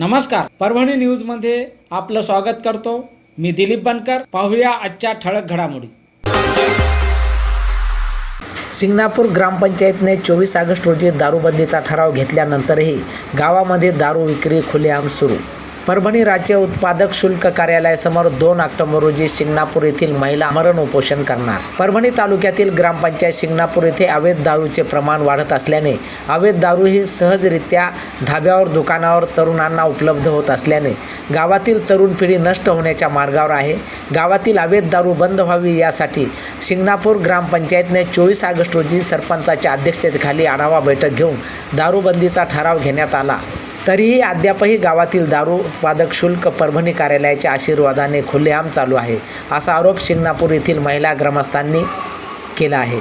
नमस्कार. परभणी न्यूजमध्ये आपलं स्वागत करतो. मी दिलीप बनकर. पाहूया आजच्या ठळक घडामोडी. सिंगणापूर ग्रामपंचायतने चोवीस ऑगस्ट रोजी दारूबंदीचा ठराव घेतल्यानंतरही गावामध्ये दारू विक्री खुलेआम सुरू. परभणी राज्य उत्पादक शुल्क कार्यालयासमोर दोन ऑक्टोबर रोजी शिंगणापूर येथील महिला मरण उपोषण करणार. परभणी तालुक्यातील ग्रामपंचायत शिंगणापूर येथे अवैध दारूचे प्रमाण वाढत असल्याने अवैध दारू ही सहजरित्या धाब्यावर दुकानावर तरुणांना उपलब्ध होत असल्याने गावातील तरुण पिढी नष्ट होण्याच्या मार्गावर आहे. गावातील अवैध दारू बंद व्हावी यासाठी शिंगणापूर ग्रामपंचायतने चोवीस ऑगस्ट रोजी सरपंचाच्या अध्यक्षतेखाली आढावा बैठक घेऊन दारूबंदीचा ठराव घेण्यात आला. तरीही अद्यापही गावातील दारू उत्पादक शुल्क परभणी कार्यालयाच्या आशीर्वादाने खुलेआम चालू आहे असा आरोप शिंगणापूर येथील महिला ग्रामस्थांनी केला आहे.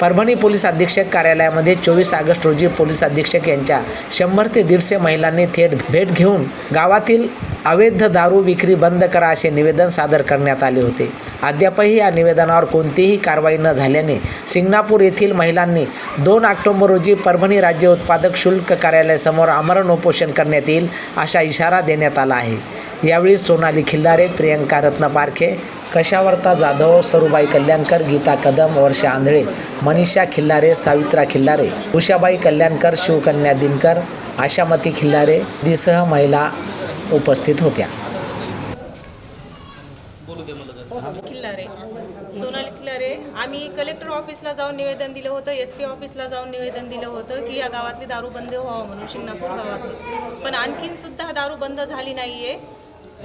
परभणी पोलीस अधीक्षक कार्यालयामध्ये चोवीस ऑगस्ट रोजी पोलीस अधीक्षक यांच्या शंभर ते दीडशे महिलांनी थेट भेट घेऊन गावातील अवैध दारू विक्री बंद करा असे निवेदन सादर करण्यात आले होते. अद्यापही या निवेदनावर कोणतीही कारवाई न झाल्याने सिंगणापूर येथील महिलांनी दोन ऑक्टोबर रोजी परभणी राज्य उत्पादक शुल्क कार्यालयासमोर आमरण उपोषण करण्यात येईल असा इशारा देण्यात आला आहे. यावेळी सोनाली खिल्लारे प्रियंका रत्न पारखे कशावर्ता जाधव सरुबाई कल्याणकर गीता कदम वर्षा आंधळे मनीषा खिल्लारे सावित्रा खिल्लारे उषाबाई कल्याणकर शिवकन्या दिनकर आशामती खिल्लारे दिसह महिला उपस्थित होत्या. खिल्लारे. सोनाली खिल्लारे आम्ही कलेक्टर ऑफिसला जाऊन निवेदन दिलं होतं एस पी ऑफिसला जाऊन निवेदन दिलं होतं की या गावातली दारू बंद व्हावं म्हणून शिंगणापूर गावातली. पण आणखीन सुद्धा दारू बंद झाली नाहीये.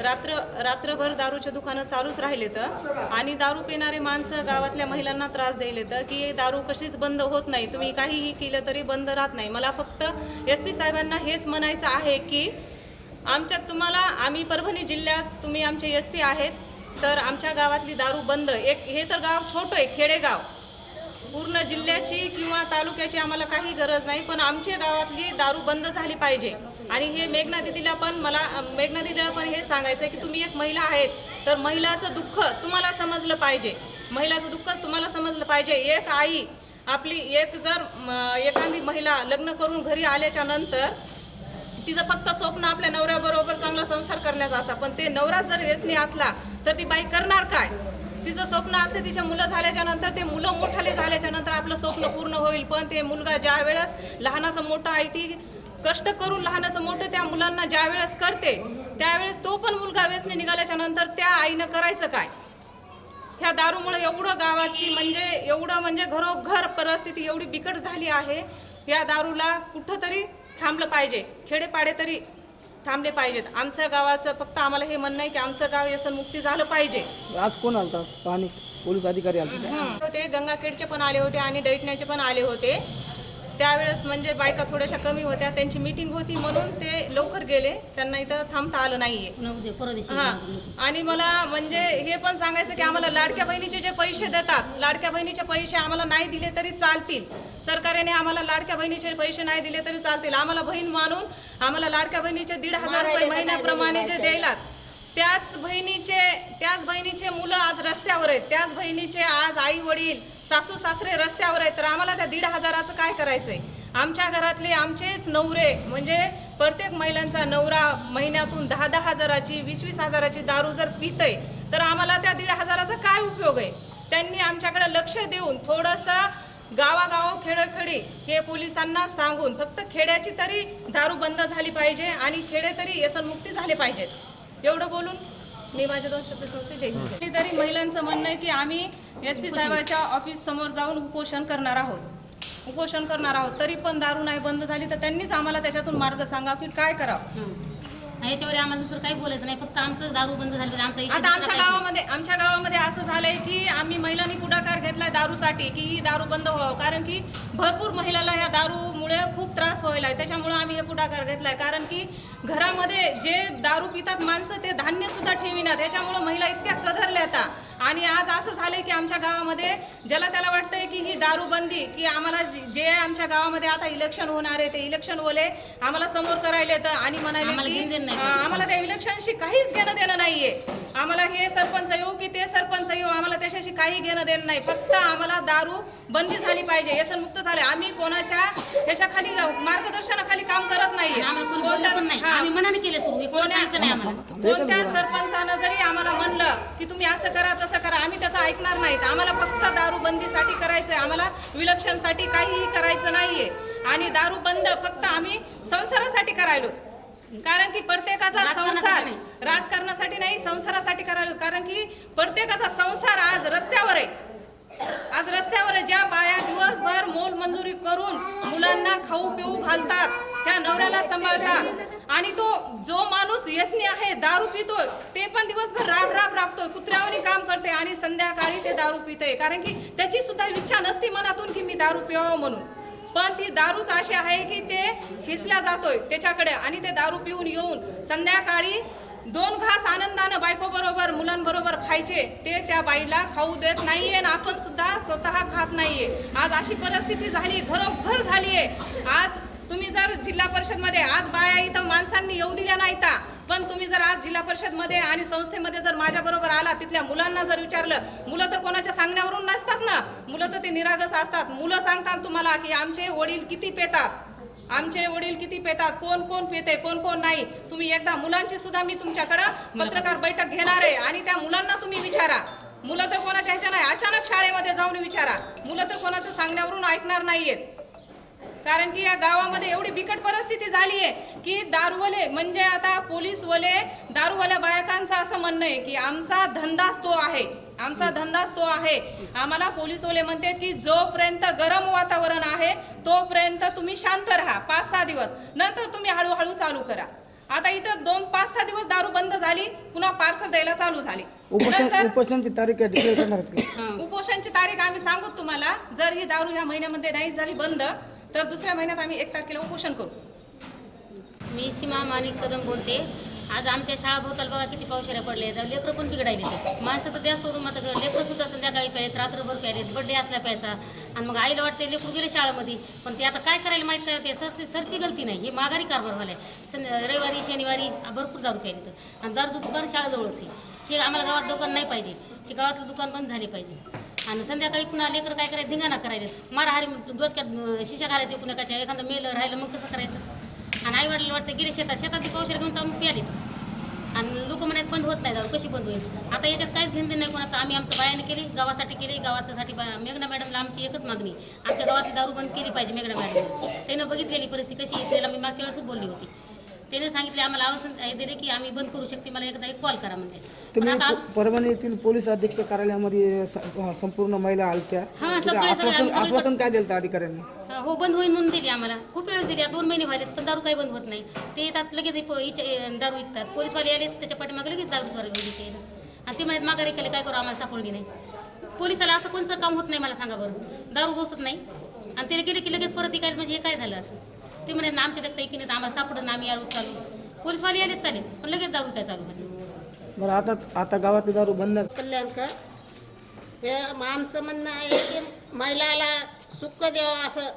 रात्र रात्रभर दारूचे दुकानं चालूच राहिले तर आणि दारू पिणारे माणसं गावातल्या महिलांना त्रास द्यायले तर की दारू कशीच बंद होत नाही तुम्ही काहीही केलं तरी बंद राहत नाही. मला फक्त एस पी साहेबांना हेच म्हणायचं आहे की आमच्यात तुम्हाला आम्ही परभणी जिल्ह्यात तुम्ही आमचे एस पी आहेत तर आमच्या गावातली दारू बंद. एक हे तर गाव छोटं आहे खेडेगाव. पूर्ण जिल्ह्याची किंवा तालुक्याची आम्हाला काही गरज नाही पण आमच्या गावातली दारू बंद झाली पाहिजे. आणि हे मेघना दिदीला पण मला मेघना दिदीला पण हे सांगायचं आहे की तुम्ही एक महिला आहेत तर महिलाचं दुःख तुम्हाला समजलं पाहिजे. महिलाचं दुःख तुम्हाला समजलं पाहिजे. एक आई आपली एक जर एखादी महिला लग्न करून घरी आल्याच्यानंतर तिचं फक्त स्वप्न आपल्या नवऱ्याबरोबर चांगला संसार करण्याचा असता. पण ते नवरा जर व्यसनी असला तर ती बाई करणार काय? तिचं स्वप्न असते तिचे मुलं झाल्याच्यानंतर ते मुलं मोठाले झाल्याच्यानंतर आपलं स्वप्न पूर्ण होईल. पण ते मुलगा ज्या वेळेस लहानाचं मोठं आहे ती कष्ट करून लहानाचं मोठं त्या मुलांना ज्या वेळेस करते त्यावेळेस तो पण मुलगा व्यसनी निघाल्याच्या नंतर त्या आईनं करायचं काय? ह्या दारूमुळे एवढं गावाची म्हणजे एवढं म्हणजे घरोघर परिस्थिती एवढी बिकट झाली आहे. या दारूला कुठंतरी थांबलं पाहिजे. खेडेपाडे तरी थांबले पाहिजेत. आमच्या गावाचं फक्त आम्हाला हे म्हणणं आहे की आमचं गाव व्यसन मुक्ती झालं पाहिजे. आज कोण आलता? स्थानिक पोलीस अधिकारी आलते. होते गंगाखेडचे पण आले होते आणि दैठण्याचे पण आले होते. त्यावेळेस म्हणजे बायका थोड्याशा कमी होत्या त्यांची मीटिंग होती म्हणून ते लवकर गेले. त्यांना इथं थांबता आलं नाहीये. हा. आणि मला म्हणजे हे पण सांगायचं की आम्हाला लाडक्या बहिणीचे जे पैसे देतात लाडक्या बहिणीचे पैसे आम्हाला नाही दिले तरी चालतील. सरकारने आम्हाला लाडक्या बहिणीचे पैसे नाही दिले तरी चालतील. आम्हाला बहीण मानून आम्हाला लाडक्या बहिणीचे दीड हजार रुपये महिन्याप्रमाणे जे द्यायलात त्याच बहिणीचे त्याच बहिणीचे मुलं आज रस्त्यावर आहेत. त्याच बहिणीचे आज आई वडील सासू सासरे रस्त्यावर आहेत तर आम्हाला त्या दीड हजाराचं काय करायचं आहे आमच्या घरातले आमचेच नवरे म्हणजे प्रत्येक महिलांचा नवरा महिन्यातून दहा दहा हजाराची वीस वीस हजाराची दारू जर पितय तर आम्हाला त्या दीड हजाराचा काय उपयोग आहे? त्यांनी आमच्याकडे लक्ष देऊन थोडंसं गावागाव खेडोखेडी हे पोलिसांना सांगून फक्त खेड्याची तरी दारू बंद झाली पाहिजे आणि खेडे तरी व्यसनमुक्ती झाले पाहिजेत. एवढं बोलून मी माझे दोन शब्द सांगते जय हिंद. तरी महिलांचं म्हणणं आहे की आम्ही एस पी साहेबाच्या ऑफिस समोर जाऊन उपोषण करणार आहोत. उपोषण करणार आहोत. तरी पण दारू नाही बंद झाली तर त्यांनीच आम्हाला त्याच्यातून मार्ग सांगा की काय करावं? याच्यावर आम्हाला दुसरं काही बोलायचं नाही. फक्त आमचं दारू बंद झालं. आमचा आता दुसरा आमच्या नाही. गावामध्ये आमच्या गावामध्ये असं झालंय की आम्ही महिलांनी पुढाकार घेतलाय दारूसाठी की ही दारू बंद व्हावं. कारण की भरपूर महिलाला या दारूमुळे खूप त्रास व्हायला त्याच्यामुळे आम्ही हे पुढाकार घेतलाय. कारण की घरामध्ये जे दारू पितात माणसं ते धान्य सुद्धा ठेविनात. त्याच्यामुळे महिला इतक्या कधरल्या आता. आणि आज असं झालंय की आमच्या गावामध्ये ज्याला त्याला वाटतंय की ही दारूबंदी की आम्हाला जे- आमच्या गावामध्ये आता इलेक्शन होणार आहे ते इलेक्शन ओले आम्हाला समोर करायले तर आणि म्हणाले आम्हाला की आम्हाला त्या इलेक्शनशी काहीच घेणं देणं नाहीये. आम्हाला हे सरपंच येऊ की ते सरपंच येऊ आम्हाला त्याच्याशी काही घेणं देणं नाही. फक्त आम्हाला दारू बंदी झाली पाहिजे व्यसनमुक्त झाले आम्ही कोणाच्या ह्याच्या खाली मार्गदर्शनाखाली काम करत नाही. कोणत्या सरपंचानं जरी आम्हाला म्हणलं की तुम्ही असं करा तसं करा आम्ही त्याचं ऐकणार नाहीत. आम्हाला फक्त दारूबंदीसाठी करायचंय. आम्हाला विलक्षणसाठी काहीही करायचं नाहीये. आणि दारू बंद फक्त आम्ही संसारासाठी करायलो. कारण की प्रत्येकाचा संसार. राजकारणासाठी नाही संसारासाठी करायलो. कारण की प्रत्येकाचा संसार आज रस्त्यावर आहे आज रस्त्यावर आहे. ज्या बाया नंतर मोल मंजुरी करून मुलांना खाऊ पिऊ घालतात त्या नवऱ्याला सांभाळतात. आणि तो जो माणूस यसनी आहे दारू पितोय ते पण दिवसभर राब राब राबतोय. कुत्र्यावरी काम करते आणि संध्याकाळी ते दारू पितोय. कारण की त्याची सुद्धा इच्छा नसती मनातून की मी दारू पिवावं म्हणून. पण ती दारूच अशी आहे की ते खिसल्या जातोय त्याच्याकडे आणि ते दारू पिऊन येऊन संध्याकाळी दोन घास आनंदानं बायको बरोबर मुलांबरोबर खायचे ते त्या बाईला खाऊ देत नाहीये आणि आपण सुद्धा स्वतः खात नाहीये. आज अशी परिस्थिती झाली घरोघर झाली आहे. आज तुम्ही जर जिल्हा परिषदमध्ये आज बाया इथं माणसांनी येऊ दिल्या नाहीता पण तुम्ही जर आज जिल्हा परिषदमध्ये आणि संस्थेमध्ये जर माझ्या बरोबर आला तिथल्या मुलांना जर विचारलं मुलं तर कोणाच्या सांगण्यावरून नसतात ना? मुलं तर ते निरागस असतात. मुलं सांगतात तुम्हाला की आमचे वडील किती पेतात. आमचे वडील किती पेतात? कोण कोण पेते कोण कोण नाही? तुम्ही एकदा मुलांची सुद्धा मी तुमच्याकडं पत्रकार बैठक घेणार आहे आणि त्या मुलांना तुम्ही विचारा. मुलं तर कोणाच्या ह्याच्या नाही अचानक शाळेमध्ये जाऊन विचारा. मुलं तर कोणाचं सांगण्यावरून ऐकणार नाहीयेत. कारण की या गावामध्ये एवढी बिकट परिस्थिती झाली आहे की दारूवाले म्हणजे आता पोलीसवाले दारूवाल्या बायकांचं असं म्हणणं आहे की आमचा धंदाच तो आहे. आमचा धंदाच तो आहे. आम्हाला पोलीसवाले म्हणतात की जोपर्यंत गरम वातावरण आहे तोपर्यंत तुम्ही शांत राहा. पाच सहा दिवस. नंतर तुम्ही हळूहळू चालू करा. आता इथं दोन पाच सहा दिवस दारू बंद झाली पुन्हा पार्सल द्यायला चालू झाली. उपोषण नंतर उपोषणची तारीख? उपोषणची तारीख आम्ही सांगू तुम्हाला. जर ही दारू ह्या महिन्यामध्ये नाही झाली बंद तर दुसऱ्या महिन्यात आम्ही एक तारखेला उपोषण करू. मी सीमा माणिक कदम बोलते. आज आमच्या शाळा भोवताल बघा किती पावसाळ्या पडले तर लेकरं पण बिघडायले माणसं तर द्या सोडून आता लेकरं सुद्धा संध्याकाळी प्यायत रात्रभर प्यायलेत बड्डे असला प्यायचा. आणि मग आईला वाटते लेकरू गेले शाळेमध्ये. पण ते आता काय करायला माहीत नाही ते सरची सरची गलती नाही. हे माघारी कारभार व्हायला संध्या रविवारी शनिवारी भरपूर दारू प्यायले तर आणि दारूचं दुकान शाळाजवळच आहे. हे आम्हाला गावात दुकान नाही पाहिजे. हे गावातलं दुकान बंद झाले पाहिजे. आणि संध्याकाळी पुन्हा लेकरं काय करायचं धिंगाणा करायला मारहारी डोसक्यात शिशा घालायचे कुणाकाच्या एखादं मेलं राहिलं मग कसं करायचं? आणि आई वडिला वाटतं गेले शेतात शेतात ती घेऊन चालून प्याले आणि लोक म्हणत बंद होत नाही दारू कशी बंद होईल? आता याच्यात काहीच घेणं नाही कोणाचं. आम्ही आमचं बायाने केली गावासाठी केली गावाच्यासाठी मेघना मॅडमला आमची एकच मागणी. आमच्या गावातली दारू बंद केली पाहिजे मेघना मॅडम त्यानं बघितलेली परिस्थिती कशी आहे त्याला मी मागच्या वेळेसच बोलली होती. त्याने सांगितले आम्हाला आवाज दिले की आम्ही बंद करू शकते मला एकदा एक कॉल करा म्हणजे पण तुम्ही आता प- परभणी येथील पोलीस अधीक्षक कार्यालयामध्ये स- संपूर्ण महिला आलत्या. हां, तिथे सगळे- सगळे आश्वासन आम्ही सगळे- आश्वासन काय दिलं अधिकाऱ्यांनी? हा, बंद होईल म्हणून दिली आम्हाला. खूप वेळेस दिली दोन महिने व्हायलेत पण दारू काही बंद होत नाही. ते येतात लगेच हे प- इचे- दारू विकतात. पोलीसवाले आले त्याच्या पाठीमागे लगेच दारू स्वारी ते आणि ते म्हणत माघारी केले काय करू आम्हाला सापडली नाही. पोलिसाला असं कोणतं काम होत नाही मला सांगा बरं. दारू घोसत नाही. आणि ते गेले की लगेच परत इकायला म्हणजे हे काय झालं असं? ते म्हणत ना आमच्या देखता की नाही आम्हाला सापडत ना आम्ही यार चालू पोलीसवाले आलेच चालेल पण लगेच दारू काय चालू झाली. बरं आता आता गावातली दारू बंद कल्याणकर हे आमचं म्हणणं आहे की महिलाला सुख द्यावं असं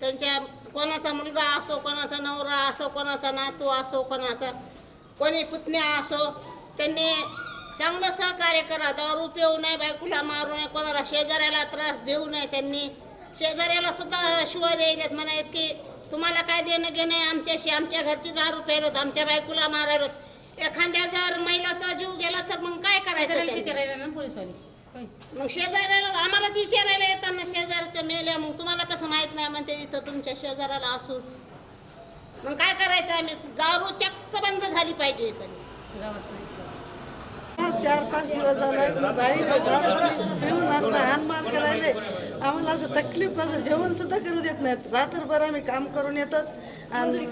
त्यांच्या कोणाचा मुलगा असो कोणाचा नवरा असो कोणाचा नातू असो कोणाचा कोणी पुतण्या असो त्यांनी चांगलं सहकार्य करा. दारू पिऊ नये बायकोला मारू नये कोणाला शेजाऱ्याला त्रास देऊ नये त्यांनी. शेजाऱ्याला सुद्धा शिवाय द्यायलेत म्हणायत की तुम्हाला काय देणं घेणं आहे? आमच्याशी आमच्या घरची दारू प्यायलोत आमच्या बायकोला मारायलोत. एखाद्या जर महिलाचा जीव गेला तर मग काय करायचं ना. मग शेजाऱ्याला आम्हालाच विचारायला येताना शेजारच्या मेल्या मग तुम्हाला कसं माहीत नाही म्हणते इथं तुमच्या शेजाऱ्याला असून. मग काय करायचं? आम्ही दारू चक्क बंद झाली पाहिजे इथं. गावात. चार पाच दिवस झाला. बाई पिऊन आमचा हानमार करायले आम्हाला असं तकलीफ असं जेवण सुद्धा करू देत नाहीत. रात्रभर आम्ही काम करून येतात आणि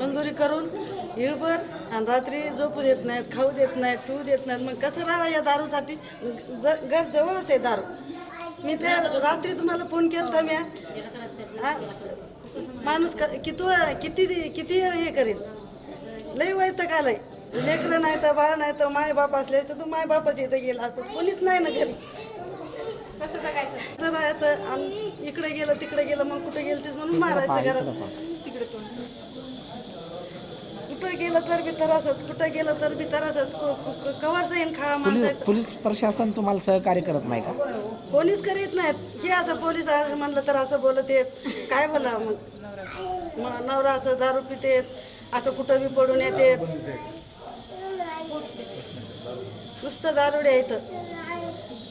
मंजुरी करून हिळभर आणि रात्री झोपू देत नाहीत खाऊ देत नाहीत पिऊ देत नाहीत. मग कसं राहावं या दारूसाठी? ज घर जवळच आहे दारू. मी त्या रात्री तुम्हाला फोन केला मी हा? माणूस क- किती किती किती हे करेल लई वैताग आलंय. लेकरं नाही तर बाळ नाही तर माय बाप असले तर तू माय बापाच्या इथं गेला असत. कोणीच नाही ना घरी. तर राहायचं आणि इकडे गेलं तिकडे गेलं मग कुठे गेलं तेच म्हणून मारायचं घरात. तिकडे कुठं गेलं तर बी तरासच कुठं गेलं तर बी तरासच कवर सैन खा पोलीस माणसाचं. पोलीस प्रशासन तुम्हाला सहकार्य करत नाही का? कोणीच करीत नाहीत. हे असं पोलीस असं म्हणलं तर असं बोलत येत काय बोला मग? मग नवरा असं दारू पितेत असं कुठं बी पडून येते नुसतं दारुड्या इथं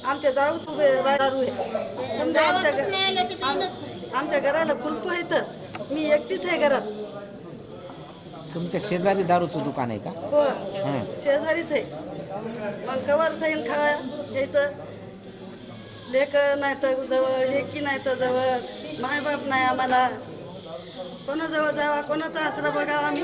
आमच्या जाऊ उभे दारू आहे समजा आमच्या ते घ-. आमच्या घराला कुलप आहे इथं मी एकटीच आहे घरात. तुमच्या शेजारी दारूचं दुकान आहे का? हो. शेजारीच आहे. मग कवर सैन खा यायचं. लेक नाही तर जवळ लेकी नाही तर जवळ मायबाप नाही आम्हाला. कोणाजवळ जावा कोणाचा आसरा बघा आम्ही.